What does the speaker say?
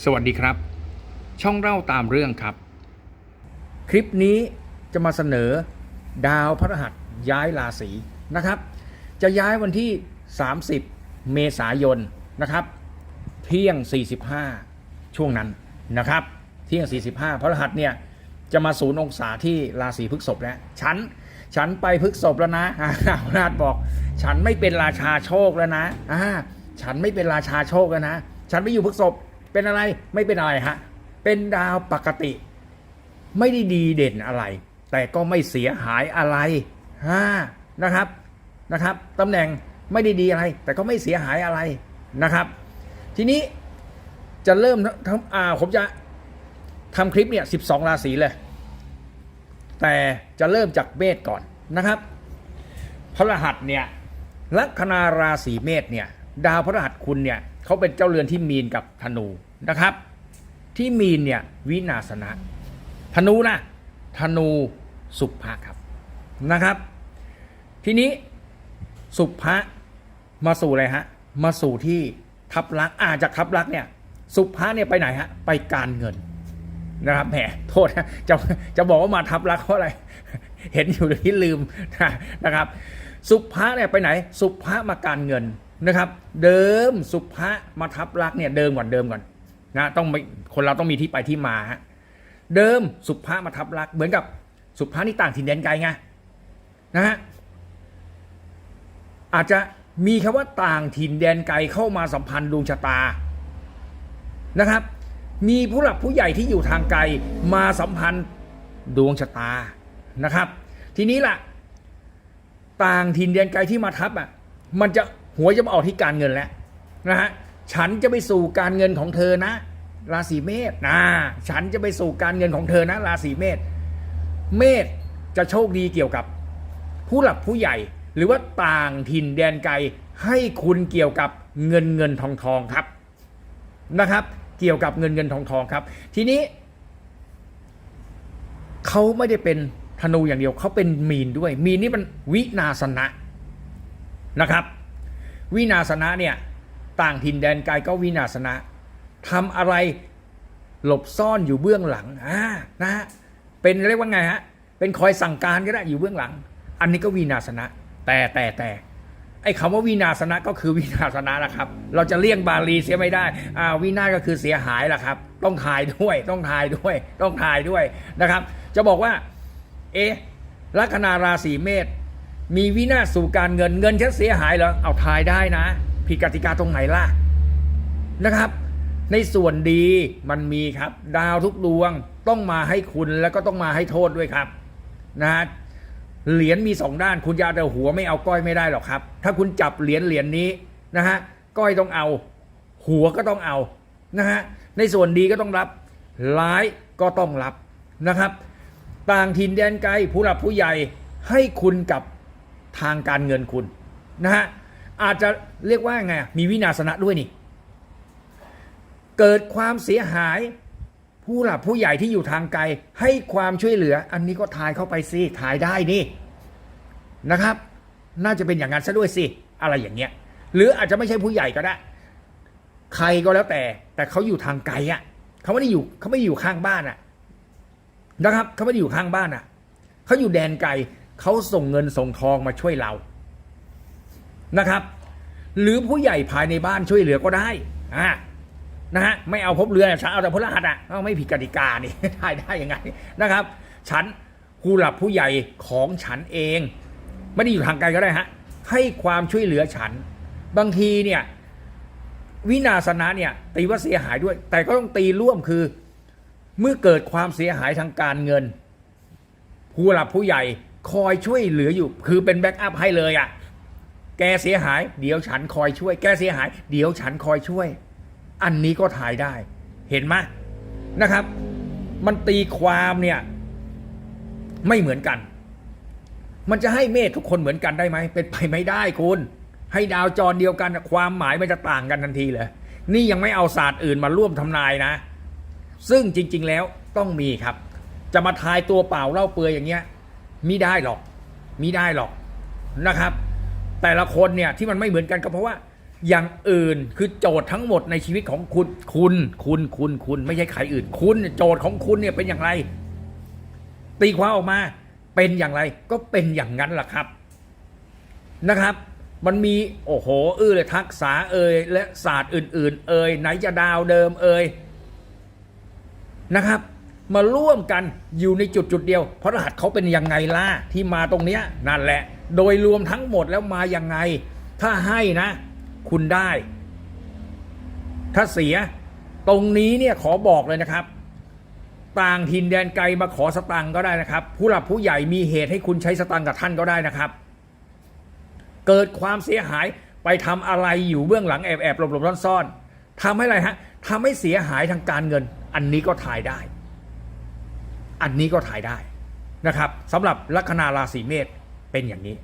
สวัสดีครับ ช่องเล่าตามเรื่องครับ คลิปนี้จะมาเสนอดาวพฤหัสย้ายราศีนะครับ จะย้ายวันที่ 30 เมษายนนะครับ เที่ยง 45 ช่วงนั้นนะครับ เที่ยง 45พฤหัสเนี่ยจะมาศูนย์องศาที่ราศีพฤกษภแล้วฉันฉันไปพฤกษภแล้วนะอ่าพฤหัสบอก ฉันไม่เป็นราชาโชคแล้วนะอ่าฉันไม่เป็นราชาโชคแล้วนะ ฉันไปอยู่พฤกษภ เป็นอะไรไม่เป็นอะไรฮะ เป็นดาวปกติ ไม่ได้ดีเด่นอะไร แต่ก็ไม่เสียหายอะไรฮ่านะครับนะครับตำแหน่งไม่ได้ดีอะไร แต่ก็ไม่เสียหายอะไรนะครับ ทีนี้จะเริ่มทำอ่าผมจะทำคลิปเนี่ยสิบสองราศีเลย แต่จะเริ่มจากเมษก่อนนะครับพระรหัสเนี่ยลัคนาราศีเมษเนี่ยดาวพระรหัสคุณเนี่ย เขาเป็นเจ้าเรือนที่มีนกับธนูนะครับ ที่มีนเนี่ยวินาศนะ ธนูนะธนูสุภะครับนะครับ ทีนี้สุภะมาสู่อะไรฮะมาสู่ที่ทับลักษ์อาจากทับลักษ์เนี่ยสุภะเนี่ยไปไหนฮะไปการเงินนะครับแหมโทษนะจะจะบอกว่ามาทับลักษ์เพราะอะไร เห็นอยู่ที่ลืมนะครับ สุภะเนี่ยไปไหน สุภะมาการเงิน นะครับ เดิมสุภะมาทับลักเนี่ยเดิมก่อนเดิมก่อนนะต้องคนเราต้องมีที่ไปที่มาฮะเดิมสุภามาทับลักเหมือนกับสุภานี่ต่างถิ่นแดนไกลไงนะฮะอาจจะมีคำว่าต่างถิ่นแดนไกลเข้ามาสัมพันธ์ดวงชะตานะครับ มีผู้หลักผู้ใหญ่ที่อยู่ทางไกลมาสัมพันธ์ดวงชะตานะครับ ทีนี้ล่ะ ต่างถิ่นแดนไกลที่มาทับอะมันจะ หัวจะมาออกที่การเงินแล้วนะฮะฉันจะไปสู่การเงินของเธอนะ ราศีเมษนะฉันจะไปสู่การเงินของเธอนะ ราศีเมษเมษจะโชคดีเกี่ยวกับ ผู้หลักผู้ใหญ่หรือว่าต่างถิ่นแดนไกลให้คุณเกี่ยวกับเงินเงินทองทองครับนะครับ เกี่ยวกับเงินเงินทองทองครับ ทีนี้เขาไม่ได้เป็นธนูอย่างเดียวเขาเป็นมีนด้วย มีนนี่มันวินาสนะนะครับ วินาสนะเนี่ยต่างถิ่นแดนไกลก็วินาสนะทำอะไรหลบซ่อนอยู่เบื้องหลังอ่านะฮะเป็นเรียกว่าไงฮะเป็นคอยสั่งการก็ได้อยู่เบื้องหลัง อันนี้ก็วินาสนะ แต่แต่แต่ไอ้คำว่าวินาสนะก็คือวินาสนะนะครับ เราจะเลี่ยงบาลีเสียไม่ได้อ่าวินาศก็คือเสียหายล่ะครับ ต้องทายด้วย ต้องทายด้วย ต้องทายด้วยนะครับ จะบอกว่า เอ๊ะลัคนาราศีเมษ มีวินาศสู่การเงินเงินฉันเสียหายเหรอเอาทายได้นะ ผิดกติกาตรงไหนล่ะนะครับ ในส่วนดีมันมีครับ ดาวทุกดวงต้องมาให้คุณแล้วก็ต้องมาให้โทษด้วยครับนะเหรียญมีสองด้านคุณจะเอาแต่หัวไม่เอาก้อยไม่ได้หรอกครับ ถ้าคุณจับเหรียญเหรียญนี้นะฮะก้อยต้องเอา หัวก็ต้องเอานะฮะในส่วนดีก็ต้องรับ ร้ายก็ต้องรับนะครับ ต่างถิ่นแดนไกลผู้หลักผู้ใหญ่ให้คุณกับ ทางการเงินคุณนะฮะอาจจะเรียกว่าไงมีวินาศนะด้วยนี่ เกิดความเสียหายผู้หลักผู้ใหญ่ที่อยู่ทางไกลให้ความช่วยเหลือ อันนี้ก็ทายเข้าไปสิทายได้นี่นะครับ น่าจะเป็นอย่างนั้นซะด้วยสิอะไรอย่างเงี้ย หรืออาจจะไม่ใช่ผู้ใหญ่ก็ได้ ใครก็แล้วแต่ แต่เขาอยู่ทางไกลอะเขาไม่ได้อยู่เขาไม่ได้อยู่ข้างบ้านอะนะครับเขาไม่ได้อยู่ข้างบ้านอะเขาอยู่แดนไกล เขาส่งเงินส่งทองมาช่วยเรานะครับ หรือผู้ใหญ่ภายในบ้านช่วยเหลือก็ได้อ่านะฮะไม่เอาพบเรือฉันเอาแต่พลหัสอะเอาไม่ผิดกติกานี่ได้ได้ยังไงนะครับ ฉันผู้หลักผู้ใหญ่ของฉันเอง ไม่ได้อยู่ทางไกลก็ได้ฮะให้ความช่วยเหลือฉัน บางทีเนี่ยวินาศนะเนี่ยตีว่าเสียหายด้วย แต่ก็ต้องตีร่วมคือ เมื่อเกิดความเสียหายทางการเงิน ผู้หลักผู้ใหญ่ คอยช่วยเหลืออยู่ คือเป็นแบ็กอัพให้เลยอะ่ะ แกเสียหาย เดี๋ยวฉันคอยช่วย แกเสียหาย เดี๋ยวฉันคอยช่วย อันนี้ก็ถ่ายได้ เห็นไหมนะครับ มันตีความเนี่ย ไม่เหมือนกัน มันจะให้เมธทุกคนเหมือนกันได้ไหม เป็นไปไม่ได้คุณ ให้ดาวจรเดียวกันความหมายมันจะต่างกันทันทีเลยนี่ยังไม่เอาศาสตร์อื่นมาร่วมทำนายนะ ซึ่งจริง ๆ แล้วต้องมีครับ จะมาทายตัวเปล่าเล่าเปลือยอย่างเงี้ย มิได้หรอกมิได้หรอกนะครับ แต่ละคนเนี่ยที่มันไม่เหมือนกันก็เพราะว่า อย่างอื่นคือโจทย์ทั้งหมดในชีวิตของคุณคุณคุณคุณคุณไม่ใช่ใครอื่น คุณโจทย์ของคุณเนี่ยเป็นอย่างไร ตีความออกมาเป็นอย่างไรก็เป็นอย่างนั้นแหละครับนะครับ มันมีโอ้โหอื้อเลยทักษะเอ่ยและศาสตร์อื่น ๆ เอ่ยไหนจะดาวเดิมเอ่ยนะครับ มาร่วมกันอยู่ในจุดจุดเดียว เพราะรหัสเขาเป็นยังไงล่ะที่มาตรงเนี้ยนั่นแหละ โดยรวมทั้งหมดแล้วมายังไง ถ้าให้นะ คุณได้ ถ้าเสีย ตรงนี้เนี่ยขอบอกเลยนะครับ ต่างถิ่นแดนไกลมาขอสตังก็ได้นะครับ ผู้หลักผู้ใหญ่มีเหตุให้คุณใช้สตังกับท่านก็ได้นะครับ เกิดความเสียหายไปทำอะไรอยู่เบื้องหลังแอบแอบหลบหลบซ่อนซ่อนๆทำให้อะไรฮะทำให้เสียหายทางการเงิน อันนี้ก็ถ่ายได้ อันนี้ก็ถ่ายได้นะครับสำหรับลัคนาราศีเมษเป็นอย่างนี้